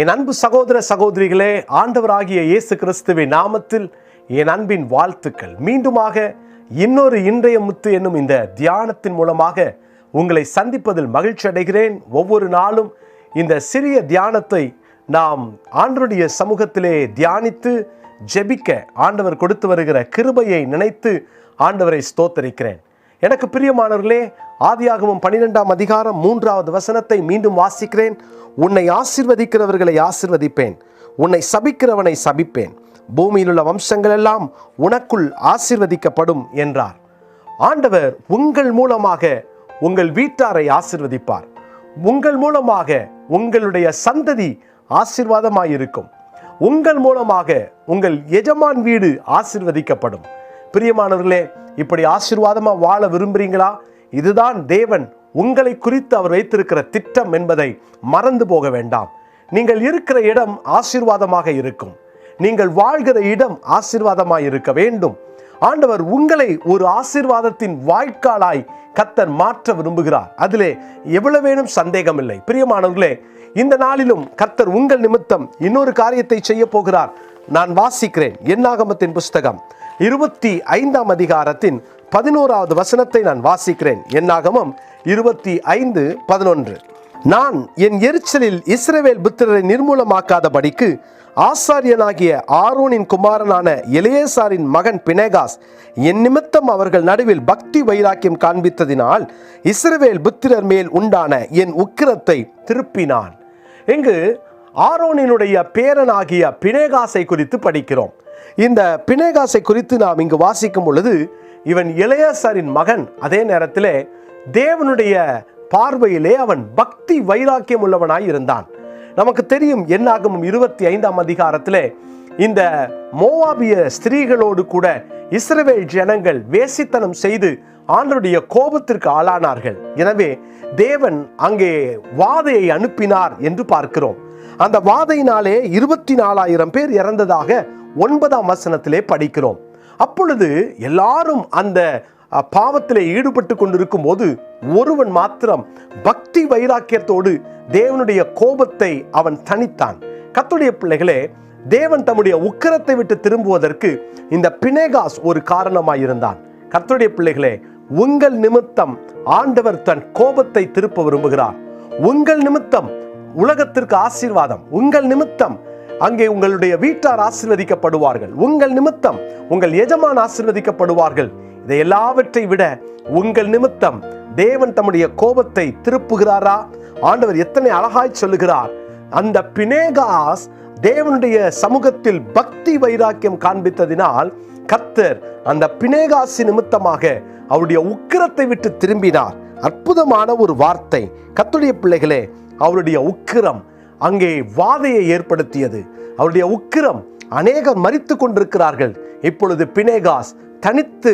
என் அன்பு சகோதர சகோதரிகளே ஆண்டவராகிய இயேசு கிறிஸ்துவின் நாமத்தில் என் அன்பின் வாழ்த்துக்கள். மீண்டுமாக இன்னொரு இன்றைய முத்து என்னும் இந்த தியானத்தின் மூலமாக உங்களை சந்திப்பதில் மகிழ்ச்சி அடைகிறேன். ஒவ்வொரு நாளும் இந்த சிறிய தியானத்தை நாம் ஆண்டருடைய சமூகத்திலே தியானித்து ஜெபிக்க ஆண்டவர் கொடுத்து வருகிற கிருபையை நினைத்து ஆண்டவரை ஸ்தோத்தரிக்கிறேன். எனக்கு பிரியமானவர்களே ஆதியாகவும் பன்னிரெண்டாம் அதிகாரம் மூன்றாவது வசனத்தை மீண்டும் வாசிக்கிறேன். உன்னை ஆசிர்வதிக்கிறவர்களை ஆசிர்வதிப்பேன். உன்னை சபிக்கிறவனை சபிப்பேன். பூமியில் உள்ள வம்சங்கள் எல்லாம் உனக்குள் ஆசிர்வதிக்கப்படும் என்றார். ஆண்டவர் உங்கள் மூலமாக உங்கள் வீட்டாரை ஆசிர்வதிப்பார். உங்கள் மூலமாக உங்களுடைய சந்ததி ஆசிர்வாதமாயிருக்கும். உங்கள் மூலமாக உங்கள் எஜமான் வீடு ஆசிர்வதிக்கப்படும். பிரியமானவர்களே இப்படி ஆசீர்வாதமாக வாழ விரும்புகிறீங்களா இதுதான் தேவன் உங்களை குறித்து அவர் வைத்திருக்கிற திட்டம் என்பதை மறந்து போக வேண்டாம். நீங்கள் இருக்கிற இடம் ஆசீர்வாதமாக இருக்கும். நீங்கள் வாழ்கிற இடம் ஆசீர்வாதமாக இருக்க வேண்டும். ஆண்டவர் உங்களை ஒரு ஆசீர்வாதத்தின் வாய்க்காலாய் கத்தர் மாற்ற விரும்புகிறார். அதிலே எவ்வளவு வேணும் சந்தேகம் இல்லை பிரியமானவர்களே இந்த நாளிலும் கத்தர் உங்கள் நிமித்தம் இன்னொரு காரியத்தை செய்ய போகிறார். நான் வாசிக்கிறேன் என்னாகமத்தின் புஸ்தகம். இருபத்தி ஐந்தாம் அதிகாரத்தின் பதினோராவது வசனத்தை நான் வாசிக்கிறேன். என்னாகமம் இருபத்தி ஐந்து பதினொன்று. நான் என் எரிச்சலில் இஸ்ரவேல் புத்திரரை நிர்மூலமாக்காதபடிக்கு ஆசாரியனாகிய ஆரோனின் குமாரனான எலியேசாரின் மகன் பினேகாஸ் என் நிமித்தம் அவர்கள் நடுவில் பக்தி வைராக்கியம் காண்பித்ததினால் இஸ்ரவேல் புத்திரர் மேல் உண்டான என் உக்கிரத்தை திருப்பினான். இங்கு ஆரோனினுடைய பேரனாகிய பினேகாசை குறித்து படிக்கிறோம். இந்த பினேகாசை குறித்து நாம் இங்கு வாசிக்கும் பொழுது இவன் இளையசரின் மகன். அதே நேரத்திலே தேவனுடைய பார்வையிலே அவன் பக்தி வைராக்கியம் உள்ளவனாய் இருந்தான். நமக்கு தெரியும் என்னாகும் இருபத்தி ஐந்தாம் அதிகாரத்திலே இந்த மோவாபிய ஸ்திரீகளோடு கூட இஸ்ரவேல் ஜனங்கள் வேசித்தனம் செய்து ஆண்டருடைய கோபத்திற்கு ஆளானார்கள். எனவே தேவன் அங்கே வாதையை அனுப்பினார் என்று பார்க்கிறோம். அந்த வாதையினாலே இருபத்தி நாலாயிரம் பேர் இறந்ததாக ஒன்பதாம் வசனத்திலே படிக்கிறோம். அப்பொழுது எல்லாரும் அந்த பாவத்திலே ஈடுபட்டு கொண்டிருக்கும் போது ஒருவன் மாத்திரம் பக்தி வைராக்கியத்தோடு தேவனுடைய கோபத்தை அவன் தனித்தான் கத்துடைய பிள்ளைகளே தேவன் தம்முடைய உக்கிரத்தை விட்டு திரும்புவதற்கு இந்த பினேகாஸ் ஒரு காரணமாயிருந்தான். கத்துடைய பிள்ளைகளே உங்கள் நிமித்தம் ஆண்டவர் தன் கோபத்தை திருப்ப விரும்புகிறார். உங்கள் நிமித்தம் உலகத்திற்கு ஆசீர்வாதம். உங்கள் நிமித்தம் அங்கே உங்களுடைய வீட்டார் ஆசிர்வதிக்கப்படுவார்கள். உங்கள் நிமித்தம் உங்கள் எஜமான் ஆசிர்வதிக்கப்படுவார்கள். இதை எல்லாவற்றை விட உங்கள் நிமித்தம் தேவன் தம்முடைய கோபத்தை திருப்புகிறாரா? ஆண்டவர் எத்தனை அழகாய் சொல்லுகிறார். அந்த பினேகாஸ் தேவனுடைய சமூகத்தில் பக்தி வைராக்கியம் காண்பித்ததினால் கத்தர் அந்த பினேகாசி நிமித்தமாக அவருடைய உக்கிரத்தை விட்டு திரும்பினார். அற்புதமான ஒரு வார்த்தை. கத்துடைய பிள்ளைகளே அவருடைய உக்கிரம் அங்கே வாதையை ஏற்படுத்தியது. அவருடைய உக்கிரம் அநேகர் மறித்து கொண்டிருக்கிறார்கள். இப்பொழுது பினேகாஸ் தனித்து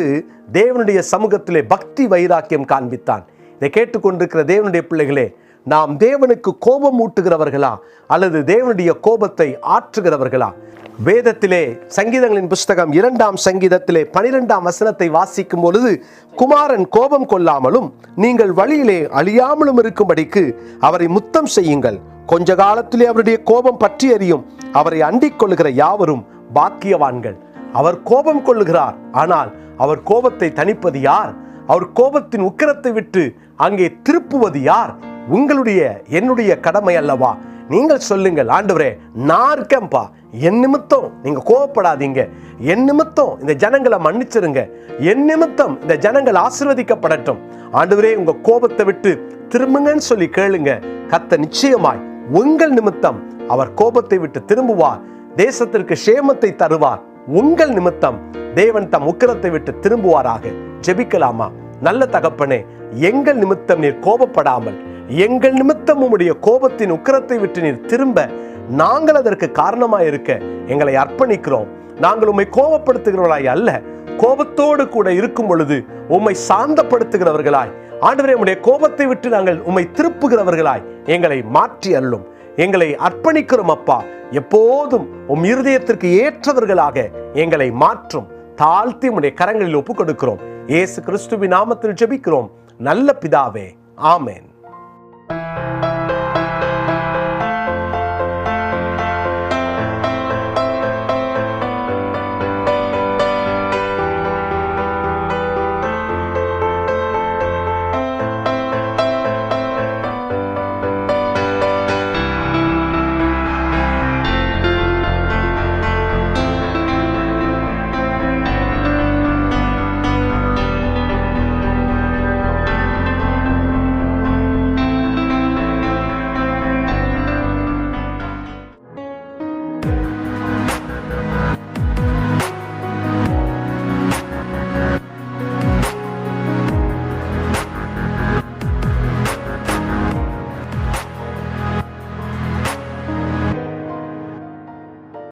தேவனுடைய சமூகத்திலே பக்தி வைராக்கியம் காண்பித்தான். இதை கேட்டுக்கொண்டிருக்கிற தேவனுடைய பிள்ளைகளே நாம் தேவனுக்கு கோபம் ஊட்டுகிறவர்களா அல்லது தேவனுடைய கோபத்தை ஆற்றுகிறவர்களா? வேதத்திலே சங்கீதங்களின் புஸ்தகம் இரண்டாம் சங்கீதத்திலே பனிரெண்டாம் வசனத்தை வாசிக்கும் பொழுது குமாரன் கோபம் கொள்ளாமலும் நீங்கள் வழியிலே அழியாமலும் இருக்கும்படிக்கு அவரை முத்தம் செய்யுங்கள். கொஞ்ச காலத்திலே அவருடைய கோபம் பற்றி எறியும் அவரை அண்டிக் கொள்ளுகிற யாவரும் பாக்கியவான்கள். அவர் கோபம் கொள்ளுகிறார். ஆனால் அவர் கோபத்தை தணிப்பது யார்? அவர் கோபத்தின் உக்கிரத்தை விட்டு அங்கே திருப்புவது யார்? உங்களுடைய என்னுடைய கடமை அல்லவா? நீங்கள் சொல்லுங்கள் ஆண்டவரே நான் இருக்கேன்ப்பா என் நிமித்தம் நீங்க கோவப்படாதீங்க. என் நிமித்தம் இந்த ஜனங்களை மன்னிச்சிருங்க. என் நிமித்தம் இந்த ஜனங்கள் ஆசிர்வதிக்கப்படட்டும். ஆண்டவரே உங்க கோபத்தை விட்டு திரும்புங்கன்னு சொல்லி கேளுங்க. கத்த நிச்சயமாய் உங்கள் நிமித்தம் அவர் கோபத்தை விட்டு திரும்புவார். தேசத்திற்கு சேமத்தை தருவார். உங்கள் நிமித்தம் தேவன் தம் உக்கிரத்தை விட்டு திரும்புவாராக. ஜெபிக்கலாமா? நல்ல தகப்பனே எங்கள் நிமித்தம் நீர் கோபப்படாமல் எங்கள் நிமித்தம் உம்முடைய கோபத்தின் உக்கிரத்தை விட்டு நீர் திரும்ப நாங்கள் அதற்கு காரணமாக இருக்க எங்களை அர்ப்பணிக்கிறோம். நாங்கள் உம்மை கோபப்படுத்துகிறவர்களாய் அல்ல கோபத்தோடு கூட இருக்கும் பொழுது உம்மை சாந்தப்படுத்துகிறவர்களாய். ஆண்டவரே உடைய கோபத்தை விட்டு நாங்கள் உம்மை திருப்புகிறவர்களாய். எங்களை மாற்றி அள்ளும் எங்களை அர்ப்பணிக்கிறோம் அப்பா. எப்போதும் உம் இருதயத்திற்கு ஏற்றவர்களாக எங்களை மாற்றும். தாழ்த்தி உடைய கரங்களில் ஒப்புக் கொடுக்கிறோம் இயேசு கிறிஸ்துவின் நாமத்தில் ஜெபிக்கிறோம். நல்ல பிதாவே ஆமேன். you